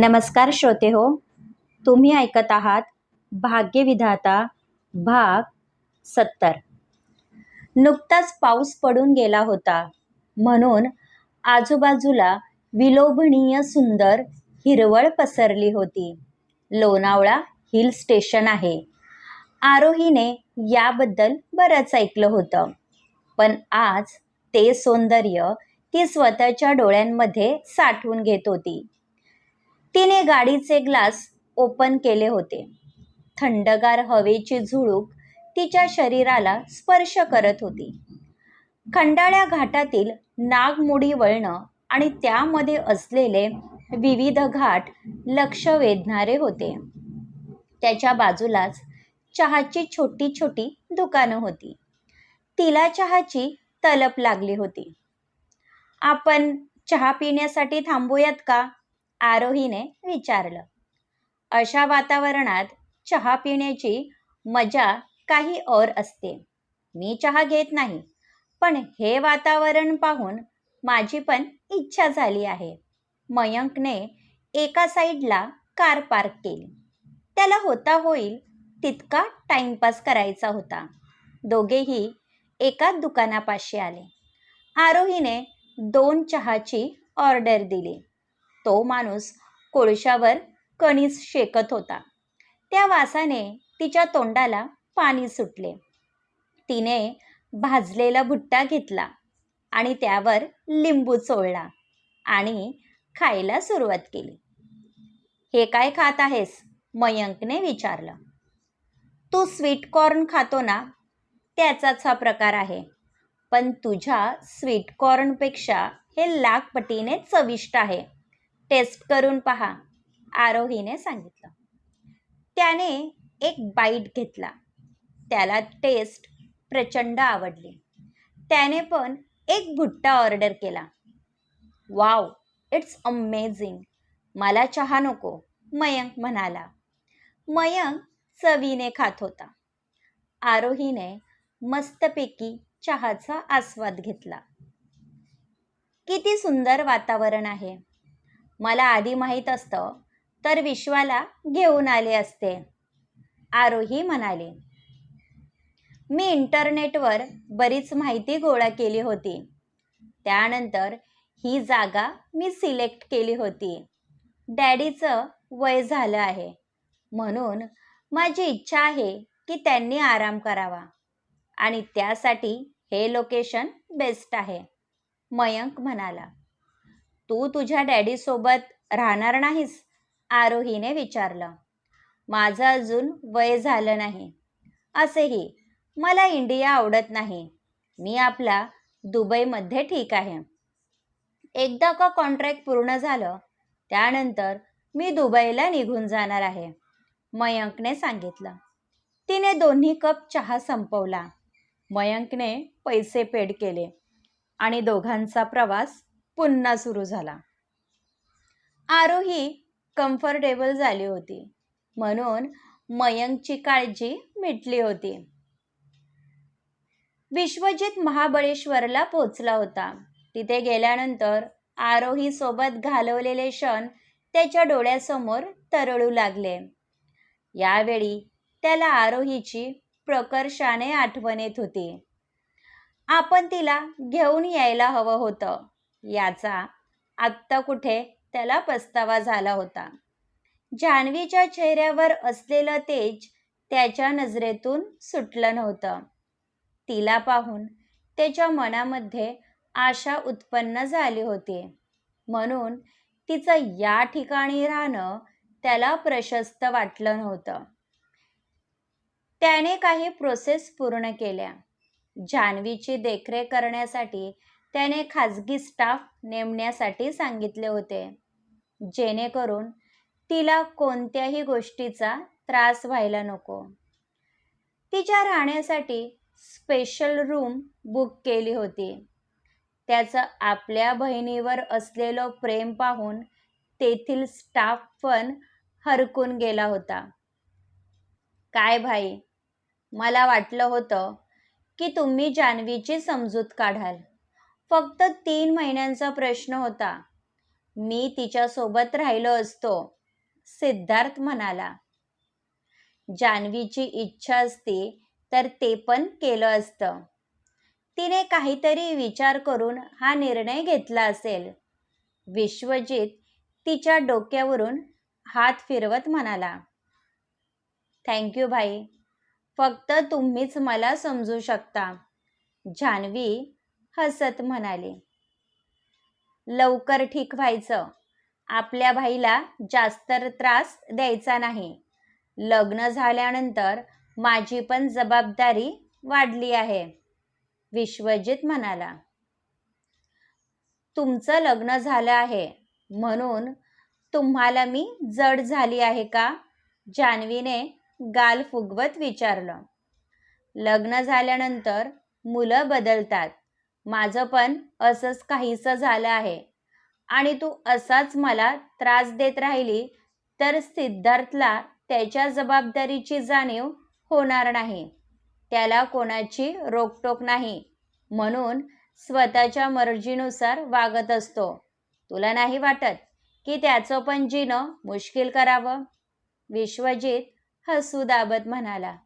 नमस्कार श्रोते हो तुम्ही ऐकत आहात भाग्यविधाता भाग सत्तर. नुकताच पाऊस पडून गेला होता. म्हणून आजूबाजूला विलोभनीय सुंदर हिरवळ पसरली होती. लोणावळा हिल स्टेशन आहे. आरोहीने याबद्दल बरंच ऐकलं होतं. पण आज ते सौंदर्य ती स्वतःच्या डोळ्यांमध्ये साठवून घेत होती. तिने गाडीचे ग्लास ओपन केले होते. थंडगार हवेची झुळूक तिच्या शरीराला स्पर्श करत होती. खंडाळ्या घाटातील नागमोडी वळणं आणि त्यामध्ये असलेले विविध घाट लक्ष वेधणारे होते. त्याच्या बाजूलाच चहाची छोटी छोटी दुकानं होती. तिला चहाची तलप लागली होती. आपण चहा पिण्यासाठी थांबूयात का? आरोहीने विचारलं. अशा वातावरणात चहा पिण्याची मजा काही और असते. मी चहा घेत नाही पण हे वातावरण पाहून माझी पण इच्छा झाली आहे. मयंकने एका साईडला कार पार्क केली. त्याला होता होईल तितका टाइमपास करायचा होता. दोघेही एका दुकानापाशी आले. आरोहीने दोन चहाची ऑर्डर दिली. तो माणूस कोळशावर कणीस शेकत होता. त्या वासाने तिच्या तोंडाला पाणी सुटले. तिने भाजलेला भुट्टा घेतला आणि त्यावर लिंबू चोळला आणि खायला सुरुवात केली. हे काय खात आहेस? मयंकने विचारलं. तू स्वीट कॉर्न खातो ना त्याचाच हा प्रकार आहे. पण तुझ्या स्वीट कॉर्नपेक्षा हे लाखपटीने चविष्ट आहे. टेस्ट करून पहा. आरोहीने सांगितलं. त्याने एक बाईट घेतला. त्याला टेस्ट प्रचंड आवडली. त्याने पण एक भुट्टा ऑर्डर केला. वाव इट्स अमेझिंग मला चहा नको मयंक म्हणाला. मयंक चवीने खात होता. आरोहीने मस्तपैकी चहाचा आस्वाद घेतला. किती सुंदर वातावरण आहे. मला आधी माहीत असतं तर विश्वाला घेऊन आले असते. आरोही म्हणाले मी इंटरनेटवर बरीच माहिती गोळा केली होती. त्यानंतर ही जागा मी सिलेक्ट केली होती. डॅडीचं वय झालं आहे. म्हणून माझी इच्छा आहे की त्यांनी आराम करावा. आणि त्यासाठी हे लोकेशन बेस्ट आहे मयंक म्हणाला. तू तुझ्या डॅडीसोबत राहणार नाहीस? आरोहीने विचारलं. माझं अजून वय झालं नाही. असेही मला इंडिया आवडत नाही. मी आपला दुबईमध्ये ठीक आहे. एकदा का कॉन्ट्रॅक्ट पूर्ण झालं त्यानंतर मी दुबईला निघून जाणार आहे मयंकने सांगितलं. तिने दोन्ही कप चहा संपवला. मयंकने पैसे पेड केले आणि दोघांचा प्रवास पुन्हा सुरू झाला. आरोही कम्फर्टेबल झाली होती. म्हणून मयंकची काळजी मिटली होती. विश्वजित महाबळेश्वरला पोचला होता. तिथे गेल्यानंतर आरोही सोबत घालवलेले क्षण त्याच्या डोळ्यासमोर तरळू लागले. यावेळी त्याला आरोहीची प्रकर्षाने आठवण येत होती. आपण तिला घेऊन यायला हवं होतं. याचा आत्ता कुठे त्याला पस्तावा झाला होता. जान्हवीच्या चेहऱ्यावर असलेलं तेज त्याच्या नजरेतून सुटलं नव्हतं. तिला पाहून त्याच्या मनामध्ये आशा उत्पन्न झाली होती. म्हणून तिचं या ठिकाणी राहणं त्याला प्रशस्त वाटलं नव्हतं. त्याने काही प्रोसेस पूर्ण केल्या. जान्हवीची देखरेख करण्यासाठी त्याने खाजगी स्टाफ नेमण्यासाठी सांगितले होते. जेणेकरून तिला कोणत्याही गोष्टीचा त्रास व्हायला नको. तिच्या राहण्यासाठी स्पेशल रूम बुक केली होती. त्याचं आपल्या बहिणीवर असलेलं प्रेम पाहून तेथील स्टाफ पण हरकून गेला होता. काय भाई मला वाटलं होतं की तुम्ही जान्हवीची समजूत काढाल. फक्त तीन महिन्यांचा प्रश्न होता. मी तिच्यासोबत राहिलो असतो सिद्धार्थ म्हणाला. जान्हवीची इच्छा असती तर ते पण केलं असतं. तिने काहीतरी विचार करून हा निर्णय घेतला असेल. विश्वजित तिच्या डोक्यावरून हात फिरवत म्हणाला. थँक्यू भाई. फक्त तुम्हीच मला समजू शकता. जान्हवी हसत म्हणाली. लवकर ठीक व्हायचं. आपल्या भाईला जास्त त्रास द्यायचा नाही. लग्न झाल्यानंतर माझी पण जबाबदारी वाढली आहे. विश्वजित म्हणाला. तुमचं लग्न झालं आहे. म्हणून तुम्हाला मी जड झाली आहे का? जान्हवीने गाल फुगवत विचारलं. लग्न झाल्यानंतर मुलं बदलतात. माझं पण असंच काहीसं झालं आहे. आणि तू असाच मला त्रास देत राहिली तर सिद्धार्थला त्याच्या जबाबदारीची जाणीव होणार नाही. त्याला कोणाची रोकटोक नाही म्हणून स्वतःच्या मर्जीनुसार वागत असतो. तुला नाही वाटत की त्याचं पण जिणं मुश्किल करावं? विश्वजित हसू दाबत म्हणाला.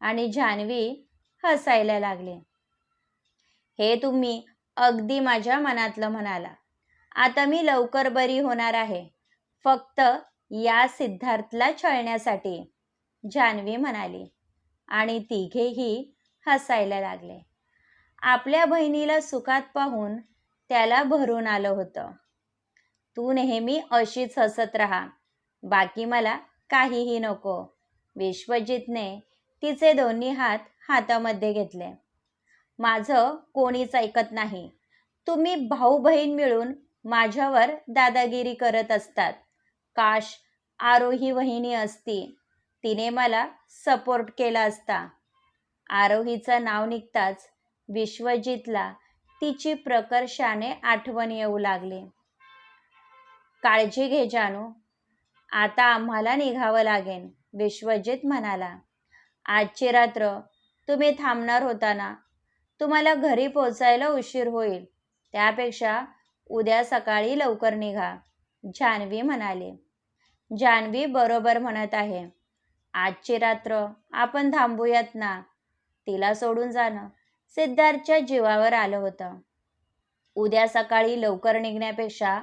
आणि जान्हवी हसायला लागले. हे तुम्ही अगदी माझ्या मनातलं म्हणाला. आता मी लवकर बरी होणार आहे. फक्त या सिद्धार्थला छळण्यासाठी जान्हवी म्हणाली. आणि तिघेही हसायला लागले. आपल्या बहिणीला सुखात पाहून त्याला भरून आलं होतं. तू नेहमी अशीच हसत राहा. बाकी मला काहीही नको. विश्वजितने तिचे दोन्ही हात हातामध्ये घेतले. माझं कोणीच ऐकत नाही. तुम्ही भाऊ बहीण मिळून माझ्यावर दादागिरी करत असतात. काश आरोही वहिनी असती तिने मला सपोर्ट केला असता. आरोहीचं नाव निघताच विश्वजितला तिची प्रकर्षाने आठवण येऊ लागली. काळजी घे जानू. आता आम्हाला निघावं लागेल विश्वजित म्हणाला. आजची रात्र तुम्ही थांबणार होता ना? तुम्हाला घरी पोचायला उशीर होईल. त्यापेक्षा उद्या सकाळी लवकर निघा जान्हवी म्हणाले. जान्हवी बरोबर म्हणत आहे. आजची रात्र आपण थांबूयात ना? तिला सोडून जाणं सिद्धार्थच्या जीवावर आलं होतं. उद्या सकाळी लवकर निघण्यापेक्षा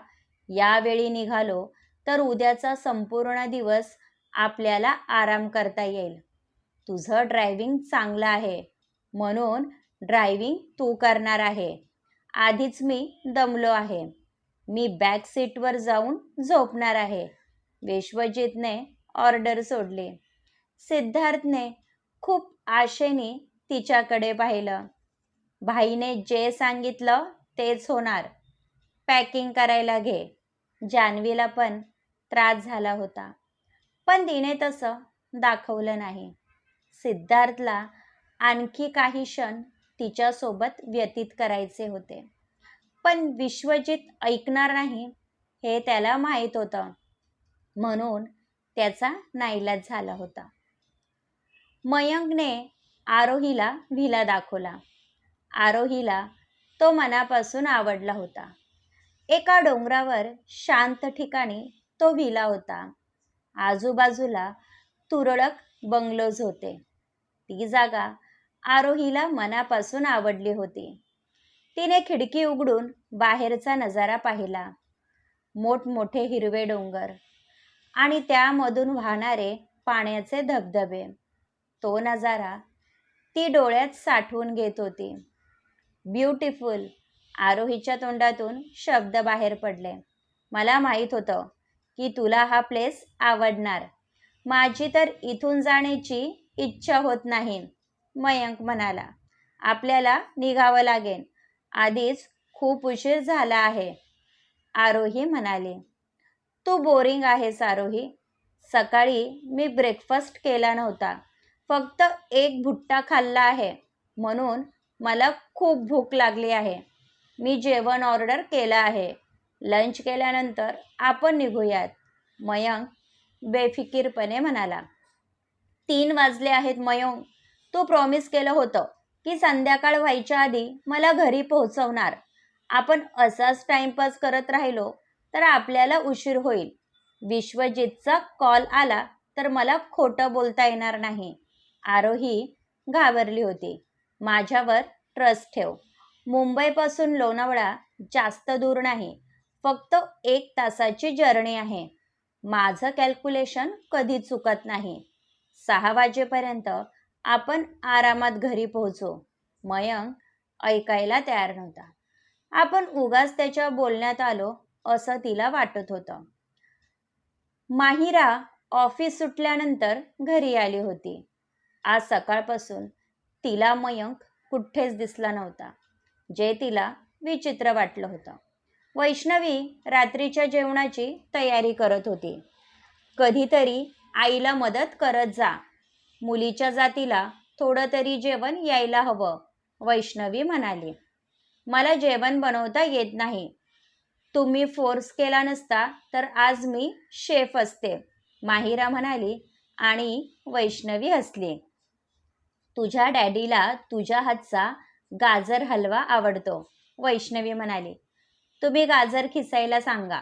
यावेळी निघालो तर उद्याचा संपूर्ण दिवस आपल्याला आराम करता येईल. तुझं ड्रायव्हिंग चांगलं आहे. म्हणून ड्रायव्हिंग तू करणार आहे. आधीच मी दमलो आहे. मी बॅक सीटवर जाऊन झोपणार आहे. विश्वजितने ऑर्डर सोडली. सिद्धार्थने खूप आशेने तिच्याकडे पाहिलं. भाईने जे सांगितलं तेच होणार. पॅकिंग करायला घे. जान्हवीला पण त्रास झाला होता. पण तिने तसं दाखवलं नाही. सिद्धार्थला आणखी काही क्षण तिच्यासोबत व्यतीत करायचे होते. पण विश्वजित ऐकणार नाही हे त्याला माहीत होतं. म्हणून त्याचा नाईलाज झाला होता. मयंकने आरोहीला व्हिला दाखवला. आरोहीला तो मनापासून आवडला होता. एका डोंगरावर शांत ठिकाणी तो व्हिला होता. आजूबाजूला तुरळक बंगलोज होते. ती जागा आरोहीला मनापासून आवडली होती. तिने खिडकी उघडून बाहेरचा नजारा पाहिला. मोठमोठे हिरवे डोंगर आणि त्यामधून वाहणारे पाण्याचे धबधबे. तो नजारा ती डोळ्यात साठवून घेत होती. ब्युटिफुल आरोहीच्या तोंडातून शब्द बाहेर पडले. मला माहीत होतं की तुला हा प्लेस आवडणार. माझी तर इथून जाण्याची इच्छा होत नाही. मयंक म्हणाला. आपल्याला निघावं लागेल. आधीच खूप उशीर झाला आहे. आरोही म्हणाले. तू बोरिंग आहेस आरोही. सकाळी मी ब्रेकफास्ट केला नव्हता. फक्त एक भुट्टा खाल्ला आहे. म्हणून मला खूप भूक लागली आहे. मी जेवण ऑर्डर केलं आहे. लंच केल्यानंतर आपण निघूयात. मयंक बेफिकीरपणे म्हणाला. तीन वाजले आहेत मयंक. तू प्रॉमिस केलं होतं की संध्याकाळ व्हायच्या आधी मला घरी पोहोचवणार. आपण असाच टाइमपास करत राहिलो तर आपल्याला उशीर होईल. विश्वजितचा कॉल आला तर मला खोटं बोलता येणार नाही. आरोही घाबरली होती. माझ्यावर ट्रस्ट ठेव. मुंबईपासून लोणावळा जास्त दूर नाही. फक्त एक तासाची जर्नी आहे. माझं कॅल्क्युलेशन कधी चुकत नाही. सहा वाजेपर्यंत आपण आरामात घरी पोहोचो. मयंक ऐकायला तयार नव्हता. आपण उगाच त्याच्या बोलण्यात आलो असं तिला वाटत होतं. माहिरा ऑफिस सुटल्यानंतर घरी आली होती. आज सकाळपासून तिला मयंक कुठेच दिसला नव्हता जे तिला विचित्र वाटलं होतं. वैष्णवी रात्रीच्या जेवणाची तयारी करत होती. कधीतरी आईला मदत करत जा मुलीच्या जातीला थोडं तरी जेवण यायला हवं. वैष्णवी म्हणाली मला जेवण बनवता येत नाही. तुम्ही फोर्स केला नसता तर आज मी शेफ असते. माहिरा म्हणाली आणि वैष्णवी हसली. तुझ्या डॅडीला तुझ्या हातचा गाजर हलवा आवडतो. वैष्णवी म्हणाली तुम्ही गाजर खिसायला सांगा.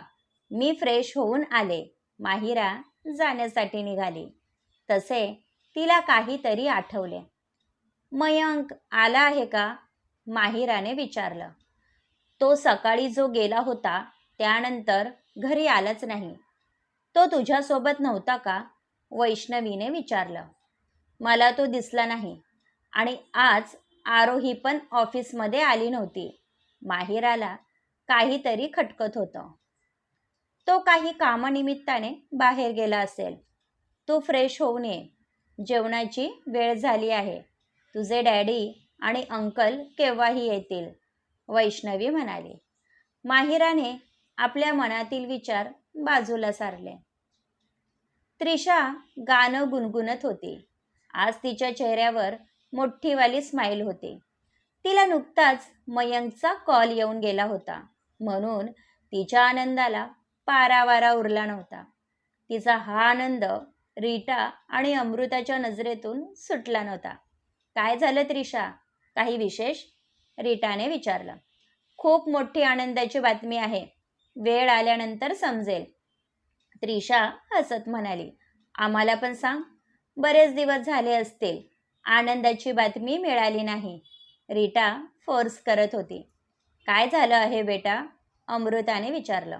मी फ्रेश होऊन आले. माहिरा जाण्यासाठी निघाली. तसे तिला काहीतरी आठवले. मयंक आला आहे का? माहिराने विचारलं. तो सकाळी जो गेला होता त्यानंतर घरी आलाच नाही. तो तुझ्यासोबत नव्हता का? वैष्णवीने विचारलं. मला तो दिसला नाही आणि आज आरोही पण ऑफिसमध्ये आली नव्हती. माहिराला काहीतरी खटकत होतं. तो काही कामानिमित्ताने बाहेर गेला असेल. तू फ्रेश होऊन ये. जेवणाची वेळ झाली आहे. तुझे डॅडी आणि अंकल केव्हाही येतील? वैष्णवी म्हणाली. माहिराने आपल्या मनातील विचार बाजूला सारले. त्रिशा गाणं गुणगुणत होती. आज तिच्या चेहऱ्यावर मोठीवाली स्माईल होती. तिला नुकताच मयंकचा कॉल येऊन गेला होता. म्हणून तिच्या आनंदाला पारावारा उरला नव्हता. तिचा हा आनंद रीटा आणि अमृताच्या नजरेतून सुटला नव्हता. काय झालं त्रिशा? काही विशेष? रीटाने विचारलं. खूप मोठी आनंदाची बातमी आहे. वेळ आल्यानंतर समजेल. त्रिशा हसत म्हणाली आम्हाला पण सांग. बरेच दिवस झाले असतील. आनंदाची बातमी मिळाली नाही. रीटा फोर्स करत होती. काय झालं आहे बेटा? अमृताने विचारलं.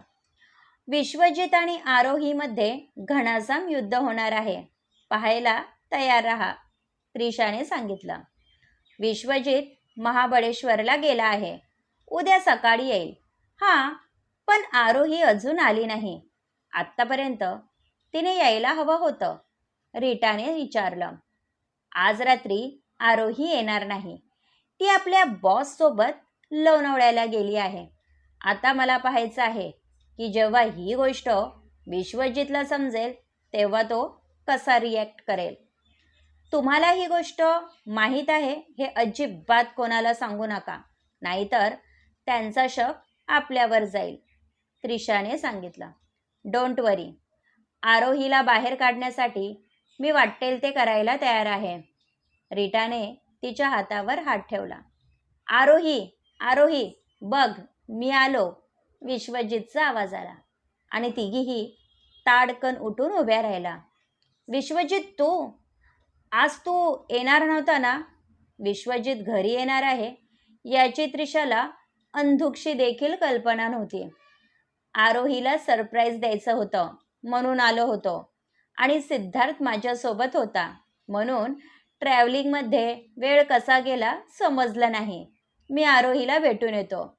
विश्वजित आणि आरोहीमध्ये घणासाम युद्ध होणार आहे. पाहायला तयार राहा त्रिशाने सांगितलं. विश्वजित महाबळेश्वरला गेला आहे. उद्या सकाळी येईल. हां पण आरोही अजून आली नाही. आत्तापर्यंत तिने यायला हवं होतं. रीटाने विचारलं. आज रात्री आरोही येणार नाही. ती आपल्या बॉससोबत लोणावळ्याला गेली आहे. आता मला पाहायचं आहे. की जेव्हा ही गोष्ट विश्वजितला समजेल तेव्हा तो कसा रिॲक्ट करेल? तुम्हाला ही गोष्ट माहीत आहे हे अजिबात कोणाला सांगू नका. नाहीतर त्यांचा शक आपल्यावर जाईल. त्रिशाने सांगितलं. डोंट वरी आरोहीला बाहेर काढण्यासाठी मी वाटेल ते करायला तयार आहे. रीटाने तिच्या हातावर हात ठेवला. आरोही आरोही बघ मी आलो. विश्वजितचा आवाज आला आणि तिघीही ताडकन उठून उभ्या राहिला. विश्वजित तू? आज तू येणार नव्हता ना? विश्वजित घरी येणार आहे याची त्रिशाला अंधुक्षी देखील कल्पना नव्हती. आरोहीला सरप्राईज द्यायचं होतं म्हणून आलो होतो आणि सिद्धार्थ माझ्यासोबत होता. म्हणून ट्रॅव्हलिंगमध्ये वेळ कसा गेला समजला नाही. मी आरोहीला भेटून येतो.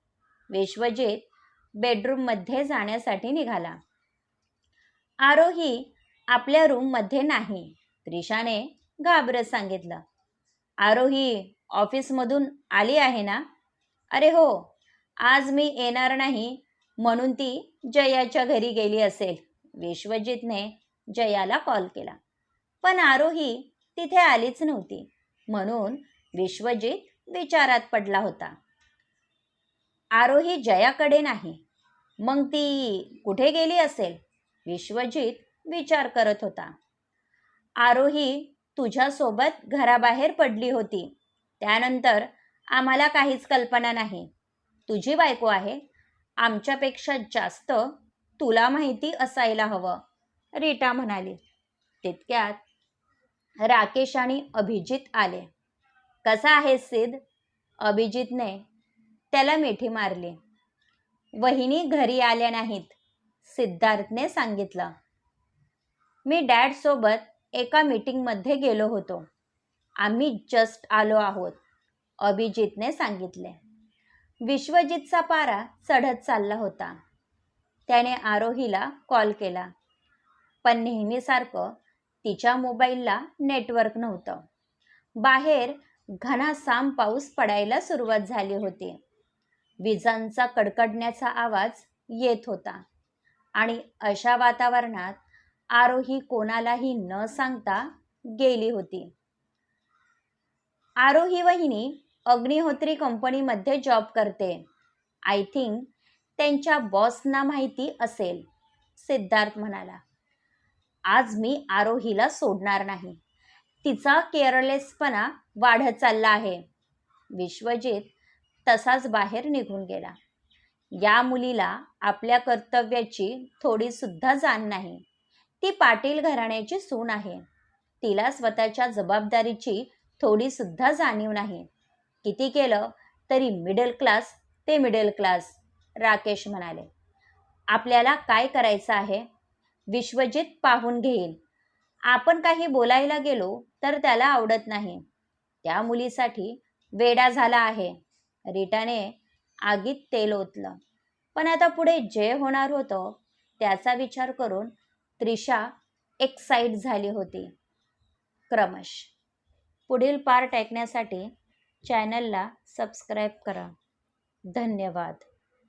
विश्वजित बेडरूममध्ये जाण्यासाठी निघाला. आरोही आपल्या रूममध्ये नाही त्रिशाने घाबरत सांगितलं. आरोही ऑफिसमधून आली आहे ना? अरे हो आज मी येणार नाही म्हणून ती जयाच्या घरी गेली असेल. विश्वजितने जयाला कॉल केला. पण आरोही तिथे आलीच नव्हती. म्हणून विश्वजित विचारात पडला होता. आरोही जयाकडे नाही. मग ती कुठे गेली असेल? विश्वजित विचार करत होता. आरोही तुझ्यासोबत घराबाहेर पडली होती. त्यानंतर आम्हाला काहीच कल्पना नाही. तुझी बायको आहे. आमच्यापेक्षा जास्त तुला माहिती असायला हवं. रीटा म्हणाली. तितक्यात राकेश आणि अभिजित आले. कसा आहे सिद्ध अभिजितने त्याला मिठी मारली. वहिनी घरी आल्या नाहीत सिद्धार्थने सांगितलं. मी डॅडसोबत एका मीटिंगमध्ये गेलो होतो. आम्ही जस्ट आलो आहोत अभिजितने सांगितले. विश्वजितचा पारा चढत चालला होता. त्याने आरोहीला कॉल केला. पण नेहमीसारखं तिच्या मोबाईलला नेटवर्क नव्हतं. बाहेर घनासाम पाऊस पडायला सुरुवात झाली होती. विजांचा कडकडण्याचा आवाज येत होता. आणि अशा वातावरणात आरोही कोणालाही न सांगता गेली होती. आरोही वहिनी अग्निहोत्री कंपनीमध्ये जॉब करते. आय थिंक त्यांच्या बॉसना माहिती असेल सिद्धार्थ म्हणाला. आज मी आरोहीला सोडणार नाही. तिचा केअरलेसपणा वाढत चालला आहे. विश्वजित तसाच बाहेर निघून गेला. या मुलीला आपल्या कर्तव्याची थोडीसुद्धा जाण नाही. ती पाटील घराण्याची सून आहे. तिला स्वतःच्या जबाबदारीची थोडीसुद्धा जाणीव नाही. किती केलं तरी मिडल क्लास ते मिडल क्लास राकेश म्हणाले. आपल्याला काय करायचं आहे? विश्वजित पाहून घेईल आपण काही बोलायला गेलो तर त्याला आवडत नाही. त्या मुलीसाठी वेडा झाला आहे. रिटाने आगीत तेल ओतलं. पण आता पुढे जे होणार होतं त्याचा विचार करून त्रिशा एक्साईट झाली होती. क्रमश. पुढील पार्ट ऐकण्यासाठी चॅनलला सबस्क्राईब करा. धन्यवाद.